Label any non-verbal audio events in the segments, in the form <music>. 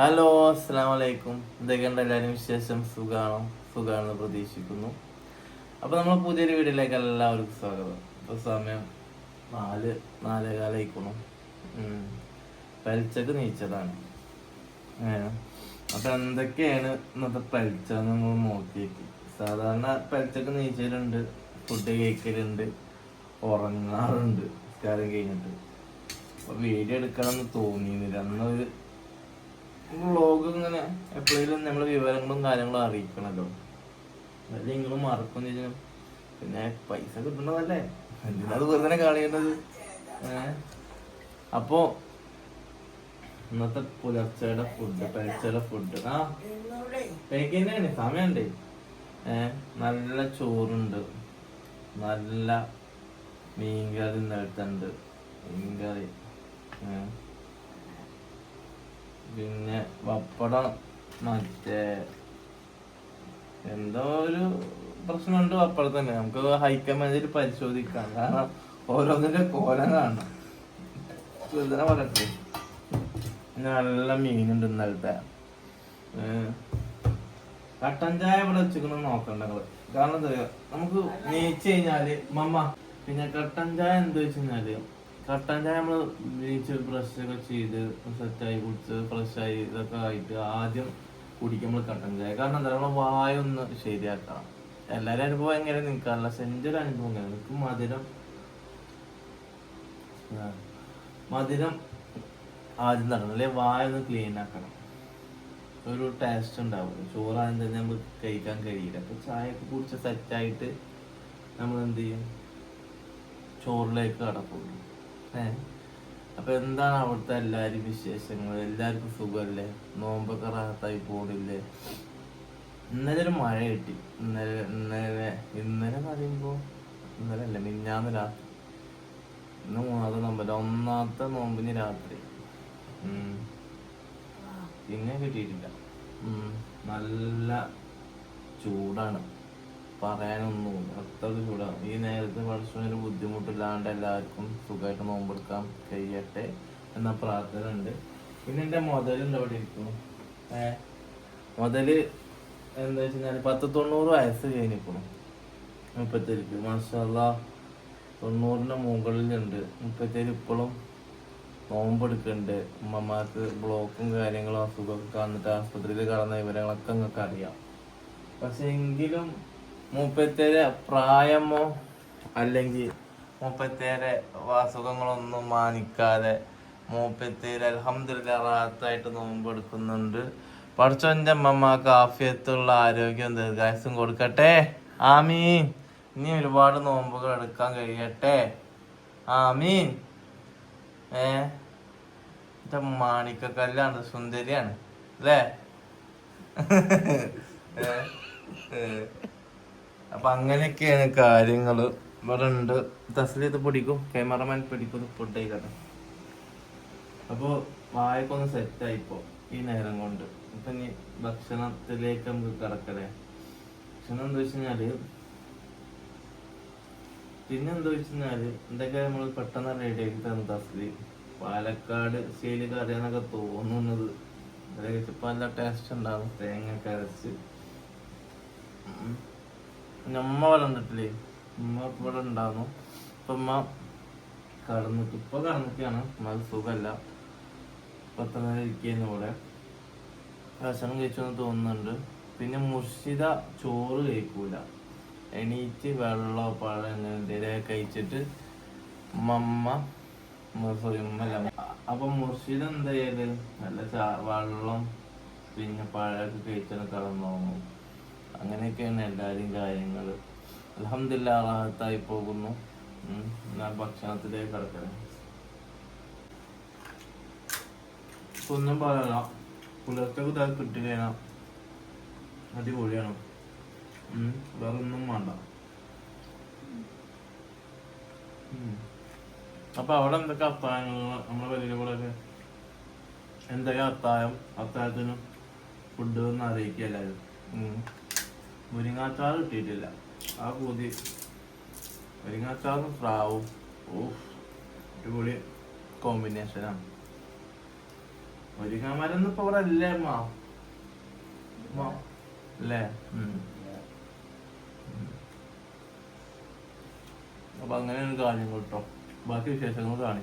Hello അസ്സാം വലൈക്കും എന്തൊക്കെയുണ്ട് എല്ലാവരും വിശേഷം? സുഖാണോ? സുഖമാണെന്ന് പ്രതീക്ഷിക്കുന്നു. അപ്പോൾ നമ്മൾ പുതിയൊരു വീഡിയോയിലേക്ക് എല്ലാവർക്കും സ്വാഗതം. ഇപ്പോൾ സമയം നാല് നാലേ കാലായിക്കണു പലിച്ചക്ക് നീച്ചതാണ്. അപ്പോൾ എന്തൊക്കെയാണ് ഇന്നത്തെ പലിച്ച നമ്മൾ നോക്കിയിട്ട്. സാധാരണ പലിച്ചക്ക് നീച്ചലുണ്ട് ഫുഡ് കഴിക്കലുണ്ട് ഉറങ്ങാറുണ്ട് നിസ്കാരം കഴിഞ്ഞിട്ട്. അപ്പോൾ വീഡിയോ എടുക്കണം എന്ന് തോന്നിയിരുന്നില്ല അന്നൊരു വ്ളോഗ് ഇങ്ങനെ എപ്പോഴെങ്കിലും നമ്മൾ വിവരങ്ങളും കാര്യങ്ങളും അറിയിക്കണല്ലോ. അതല്ലേ നിങ്ങൾ മറക്കും ചോദിച്ചാൽ പിന്നെ പൈസ കിട്ടണതല്ലേ അത് വെറുതെ കളയേണ്ടത് അപ്പോ ഇന്നത്തെ പുലർച്ചയുടെ ഫുഡ് പഴച്ചയുടെ ഫുഡ് ആ തേക്കന്നെയാണ് സമയമുണ്ട്. നല്ല ചോറുണ്ട്. നല്ല മീൻകറി ഇന്നലത്തുണ്ട് മീൻകറി. ഏഹ് പിന്നെ പപ്പടം മറ്റേ എന്തോ ഒരു പ്രശ്നമുണ്ട് തന്നെ നമുക്ക് ഹൈക്കമാൻഡിൽ പരിശോധിക്കാം. കാരണം ഓരോന്നിന്റെ കോലം കാണണം. ഇതിനെ പറയട്ടെ? നല്ല മീനുണ്ട് ഇന്നലത്തെ. കട്ടൻ ചായ ഇവിടെ വെച്ചിരിക്കുന്നു നോക്കണ്ട നിങ്ങൾ. കാരണം എന്താ നമുക്ക് നീച്ച് കഴിഞ്ഞാൽ മമ്മ പിന്നെ കട്ടൻ ചായ എന്താ വെച്ച് കഴിഞ്ഞാൽ കട്ടൻ ചായ നമ്മൾ നീച്ച് ബ്രഷ് ഒക്കെ ചെയ്ത് സെറ്റായി കുടിച്ച് ഫ്രഷായി ഇതൊക്കെ ആയിട്ട് ആദ്യം കുടിക്കുമ്പോൾ കട്ടൻ ചായ കാരണം എന്താ നമ്മളെ വായൊന്ന് ശരിയാക്കണം. എല്ലാരും അനുഭവം എങ്ങനെ നിൽക്കാറില്ല ഒരു അനുഭവം എങ്ങനെ നിൽക്കും മധുരം മധുരം ആദ്യം നടക്കണം അല്ലെ വായ ഒന്ന് ക്ലീൻ ആക്കണം. ഒരു ടേസ്റ്റ് ഉണ്ടാവും. ചോറാദ്യം തന്നെ നമുക്ക് കഴിക്കാൻ കഴിയില്ല. അപ്പൊ ചായ ഒക്കെ കുടിച്ച് സെറ്റായിട്ട് നമ്മൾ എന്ത് ചെയ്യും? ചോറിലേക്ക് കടക്കുള്ളൂ. അപ്പൊ എന്താണ് അവിടുത്തെ എല്ലാരും വിശേഷങ്ങൾ? എല്ലാവർക്കും സുഖമല്ലേ നോമ്പൊക്കെ റാത്തായി പോണില്ലേ? ഇന്നലെ ഒരു മഴ കിട്ടി. ഇന്നലെ ഇന്നലെ ഇന്നലെ പറയുമ്പോ ഇന്നലെ അല്ല മിന്നാന്ന് രാത്രി. ഇന്ന് മൂന്നാമത്തെ നോമ്പല്ല ഒന്നാമത്തെ നോമ്പിന് രാത്രി. പിന്നെ കിട്ടിയിട്ടില്ല. നല്ല ചൂടാണ്. പറയാനൊന്നുമില്ല അത്രയ്ക്ക് ചൂടാണ് ഈ നേരത്തെ പഠിച്ചൊരു ബുദ്ധിമുട്ടില്ലാണ്ട് എല്ലാവർക്കും സുഖമായിട്ട് നോമ്പെടുക്കാൻ കഴിയട്ടെ എന്ന പ്രാർത്ഥന ഉണ്ട്. പിന്നെ എന്റെ മുതലുണ്ട് അവിടെ ഇരിക്കുന്നു ഏ മുതൽ എന്താ വെച്ചാൽ പത്ത് തൊണ്ണൂറ് വയസ്സ് കഴിഞ്ഞിരിക്കണം. മുപ്പത്തേരിക്ക് മാഷല്ല തൊണ്ണൂറിന് മുകളിലുണ്ട്. മുപ്പത്തേര് ഇപ്പോഴും നോമ്പെടുക്കുന്നുണ്ട് ഉമ്മമാർക്ക് ബ്ലോക്കും കാര്യങ്ങളും അസുഖമൊക്കെ വന്നിട്ട് ആസ്പത്രിയിൽ കടന്ന വിവരങ്ങളൊക്കെ നിങ്ങൾക്ക് അറിയാം. പക്ഷെ എങ്കിലും മൂപ്പത്തേരെ പ്രായമോ അല്ലെങ്കിൽ മൂപ്പത്തേരെ അസുഖങ്ങളൊന്നും മാനിക്കാതെ മൂപ്പത്തേര് അലഹമില്ല റാത്തായിട്ട് നോമ്പെടുക്കുന്നുണ്ട് പഠിച്ചോന്റെ അമ്മമാർക്ക് ആഫിയത്തുള്ള ആരോഗ്യം ദീർഘായുസും കൊടുക്കട്ടെ. ആമീൻ. ഇനി ഒരുപാട് നോമ്പുകൾ എടുക്കാൻ കഴിയട്ടെ. ആമീൻ. ഏ? മാണിക്കക്കല്ലാണ് സുന്ദരിയാണ്. അല്ലേ? <laughs> ഏ? അപ്പൊ അങ്ങനെയൊക്കെയാണ് കാര്യങ്ങൾ. ഇവിടെ ഉണ്ട്. പിടിക്കും. ക്യാമറമാൻ പിടിക്കും. ഫുഡ് കഴിക്കട്ടെ അപ്പൊ വായക്കൊന്ന് സെറ്റായിപ്പോ ഈ നേരം കൊണ്ട്. ഇപ്പൊ ഇനി ഭക്ഷണത്തിലേക്ക് നമുക്ക് കിടക്കലേ ഭക്ഷണം എന്താ വെച്ച് കഴിഞ്ഞാൽ പിന്നെ എന്താ വെച്ച് കഴിഞ്ഞാൽ എന്തൊക്കെ നമ്മൾ പെട്ടെന്ന് റെഡി ആക്കി തസ്ലി പാലക്കാട് സ്റ്റൈൽ കറിയാന്നൊക്കെ തോന്നുന്നത്. അതൊക്കെ നല്ല ടേസ്റ്റ് ഉണ്ടാവും. തേങ്ങ ഉം. നമ്മ വളർന്നിട്ടില്ലേ ഉമ്മ ഇപ്പൊ ഇവിടെ ഉണ്ടായിരുന്നു ഇപ്പൊ ഉമ്മ കടന്നിട്ട് ഇപ്പൊ കടന്നിട്ടാണ് ഉമ്മക്ക് സുഖമല്ല പത്ത് നേരം ഇരിക്കുന്നു ഇവിടെ. ഭക്ഷണം കഴിച്ചെന്ന് തോന്നുന്നുണ്ട്. പിന്നെ മുർഷിദ ചോറ് കഴിക്കൂല. എണീറ്റ് വെള്ളമോ പഴം അങ്ങനെ എന്തെങ്കിലും കഴിച്ചിട്ട് മമ്മ സോറി ഉമ്മല്ല. അപ്പൊ മുർഷിദ എന്താ ചെയ്യൽ? നല്ല വെള്ളം പിന്നെ പഴമൊക്കെ കഴിച്ചാൽ കടന്നുറങ്ങും അങ്ങനെയൊക്കെയാണ് എല്ലാവരും കാര്യങ്ങൾ. അലഹമില്ല റാഹത്തായി പോകുന്നു. ഞാൻ ഭക്ഷണത്തിലേക്ക് കിടക്കണേ. ഒന്നും പറയല പുലർച്ചക്ക് ഇതാ കിട്ടുകയാണ് അടിപൊളിയാണ്. വേറൊന്നും വേണ്ട. അപ്പൊ അവിടെ എന്തൊക്കെ അത്തായങ്ങൾ? നമ്മളെ വലിയ കൂടെ എന്തൊക്കെ അത്തായം അത്തായത്തിനും ഫുഡ് ഒന്ന് അറിയിക്കുക എല്ലാവരും. ഉം. മുരിങ്ങാച്ചാറ് കിട്ടിയിട്ടില്ല. ആ പൂതി. മുരിങ്ങാച്ചാറും പ്രാവും. ഓ അടിപൊളി കോമ്പിനേഷനാണ് മുരിങ്ങാമരൊന്നും ഇപ്പൊ ഇവിടെ അല്ലേ അമ്മ? അല്ലേ. അപ്പൊ അങ്ങനെയാണ് കാര്യങ്ങൾ കേട്ടോ. ബാക്കി വിശേഷങ്ങൾ കാണി.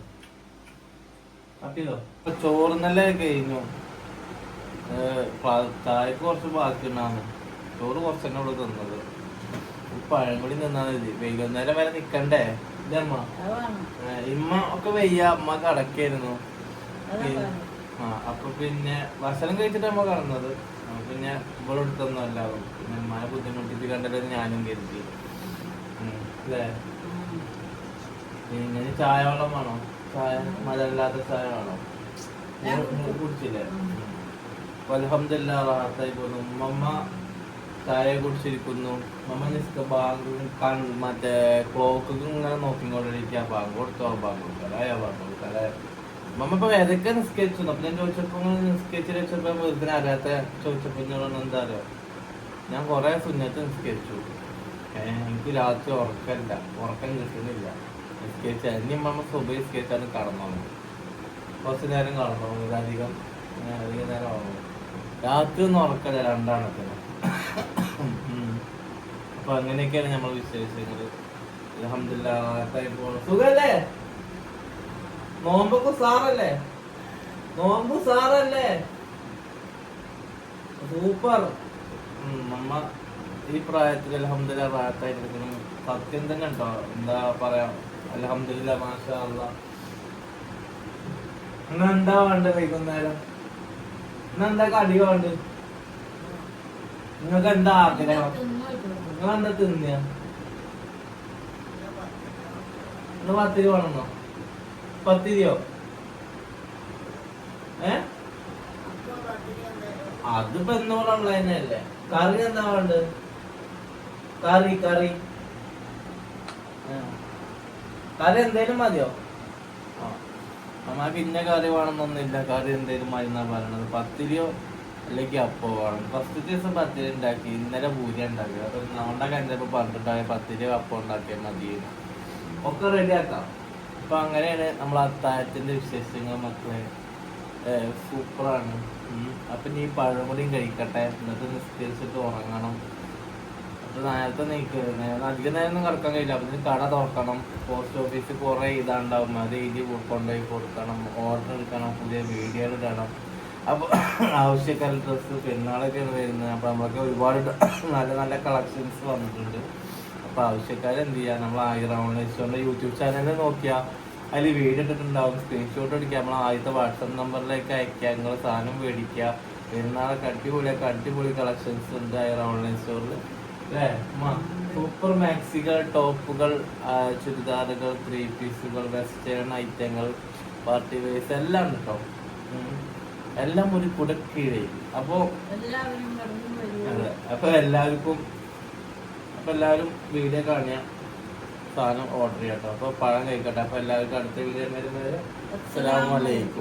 അപ്പൊ ചോറുന്നല്ലേ കഴിഞ്ഞു. താഴേക്ക് കുറച്ച് ബാക്കി ഉണ്ടായിരുന്നു ചോറ് കുറച്ചെന്നെ ഉള്ളു തിന്നത്. പഴം കൂടി തിന്നാ മതി. വൈകുന്നേരം വരെ നിക്കണ്ടേ? ഇതമ്മ ഏഹ് ഇമ്മ ഒക്കെ വയ്യ. അമ്മ കടക്കായിരുന്നു. ആ അപ്പൊ പിന്നെ ഭക്ഷണം കഴിച്ചിട്ട് അമ്മ കടന്നത്. പിന്നെ ഇവിടെ എടുത്തൊന്നും അല്ലാതെ പിന്നെ അമ്മയെ ബുദ്ധിമുട്ടിട്ട് കണ്ടത് ഞാനും കരുതി. അല്ലേ? പിന്നെ ചായ വെള്ളം വേണോ? ചായ മഴയില്ലാത്ത ചായ വേണോ. കുടിച്ചില്ലേ? അലഹമില്ല റാഹത്തായി പോകുന്നു ഉമ്മമ്മ ചായ കുടിച്ചിരിക്കുന്നു നമ്മൾ ജസ്റ്റ് ബാങ്ക് മറ്റേ ക്ലോക്ക് ഇങ്ങനെ നോക്കിക്കൊണ്ടിരിക്കുക ബാങ്ക് കൊടുത്തോ? ബാങ്ക് കൊടുക്കലായ ബാങ്ക് കൊടുക്കലായ മമ്മ ഇപ്പൊ ഏതൊക്കെ നിസ്കരിച്ചു? അപ്പൊ ഞാൻ ചോദിച്ചപ്പോ നിസ്കരിച്ചു വെച്ചപ്പോ വെറുതെ അറിയാത്ത ചോദിച്ചപ്പോ എന്നോട് എന്താ അറിയോ? ഞാൻ കൊറേ സുന്നത്ത് നിസ്കരിച്ചു. എനിക്ക് രാത്രി ഉറക്കമില്ല. ഉറക്കം കിട്ടുന്നില്ല. നിസ്കരിച്ച ഇനി മമ്മ സുബ നിസ്കരിച്ചാലും കടന്നോളൂ. കുറച്ച് നേരം കടന്നോളൂ. ഇതധികം അധികം നേരം ആവുന്നു രാത്രി ഒന്നും ഉറക്കമില്ല. രണ്ടാണത്തിനും. അപ്പൊ അങ്ങനെയൊക്കെയാണ് നമ്മൾ വിശേഷങ്ങൾ സുഖല്ലേ? നോമ്പൊക്കെ സാറല്ലേ നോമ്പ് സാറല്ലേ സൂപ്പർ. നമ്മ ഈ പ്രായത്തിൽ അലഹമില്ല റാത്തായിരിക്കണം സത്യം തന്നെ ഉണ്ടോ? എന്താ പറയാ? അലഹമില്ല മാഷാള്ള എന്നാ എന്താ വേണ്ടത് വൈകുന്നേരം? എന്നാ എന്താ കടി നിങ്ങൾക്ക് എന്താ ആഗ്രഹം? നിങ്ങൾ എന്താ തിന്നിയ നിങ്ങൾ പത്തിരി വേണമെന്നോ പത്തിരിയോ? ഏ? അതിപ്പോ എന്നോളം ഉള്ള തന്നെയല്ലേ കറി എന്താ വേണ്ടത്? കറി കറി. കറി എന്തേലും മതിയോ? ആ. നമ്മ പിന്നെ കറി വേണമെന്നൊന്നുമില്ല. കറി എന്തേലും മതി എന്നാ പറയണത്. പത്തിരിയോ? അല്ലെങ്കിൽ അപ്പോൾ ഫസ്റ്റ് ദിവസം പത്തിരി ഉണ്ടാക്കി ഇന്നലെ പൂരി ഉണ്ടാക്കി. അപ്പൊ നമ്മുടെ കണ്ടപ്പോ പന്ത്രണ്ടായ പത്തിരി അപ്പം ഉണ്ടാക്കിയാൽ മതി. ഒക്കെ റെഡിയാക്കാം അപ്പൊ അങ്ങനെയാണ് നമ്മൾ അത്താഴത്തിന്റെ വിശേഷങ്ങൾ മക്കളെ. സൂപ്പറാണ്. അപ്പൊ നീ പഴംപൊടിയും കഴിക്കട്ടെ. എന്നിട്ട് നിസ്കരിച്ചിട്ട് ഉറങ്ങണം. അപ്പൊ നേരത്തെ നീക്ക് അധികം നേരം കിടക്കാൻ കഴിയില്ല. അപ്പൊ കട തുറക്കണം. പോസ്റ്റ് ഓഫീസിൽ കുറെ ഇതാണ്ടാവും. അത് എഴുതി കൊണ്ടുപോയി കൊടുക്കണം. ഓർഡർ എടുക്കണം. പുതിയ വീഡിയോ ഇടണം. അപ്പൊ ആവശ്യക്കാരൻ ഡ്രസ്സ് പെരുന്നാളൊക്കെയാണ് വരുന്നത് അപ്പൊ നമ്മളൊക്കെ ഒരുപാട് നല്ല നല്ല കളക്ഷൻസ് വന്നിട്ടുണ്ട്. അപ്പൊ ആവശ്യക്കാർ എന്ത് ചെയ്യാ? നമ്മൾ ആയിരം യൂട്യൂബ് ചാനലിൽ നോക്കിയാ അതിൽ വീഡിയോ ഇട്ടിട്ടുണ്ടാവും. സ്ക്രീൻഷോട്ട് എടുക്കുക നമ്മൾ ആദ്യത്തെ വാട്സപ്പ് നമ്പറിലേക്ക് അയക്കുക നിങ്ങൾ സാധനം മേടിക്കുക പെരുന്നാളൊക്കെ അടിപൊളിയൊക്കെ അടിപൊളി കളക്ഷൻസ് ഉണ്ട് ആയിരം ഓൺലൈൻ സ്റ്റോറിൽ അല്ലേ സൂപ്പർ മാക്സികൾ ടോപ്പുകൾ ചുരിദാറുകൾ ത്രീ പീസുകൾ വെസ്റ്റേൺ ഐറ്റങ്ങൾ പാർട്ടി വെയർസ് എല്ലാം ഉണ്ട് കേട്ടോ. എല്ലാം ഒരു കുടക്കീഴേ. അപ്പോൾ അതെ. അപ്പൊ എല്ലാവർക്കും അപ്പൊ എല്ലാവരും വീഡിയോ കാണിയ സാധനം ഓർഡർ ചെയ്യാം കേട്ടോ അപ്പൊ പഴം കഴിക്കട്ടെ. അപ്പൊ എല്ലാവർക്കും അടുത്ത വീഡിയോ വരുന്നത് അസ്സലാമു അലൈക്കും.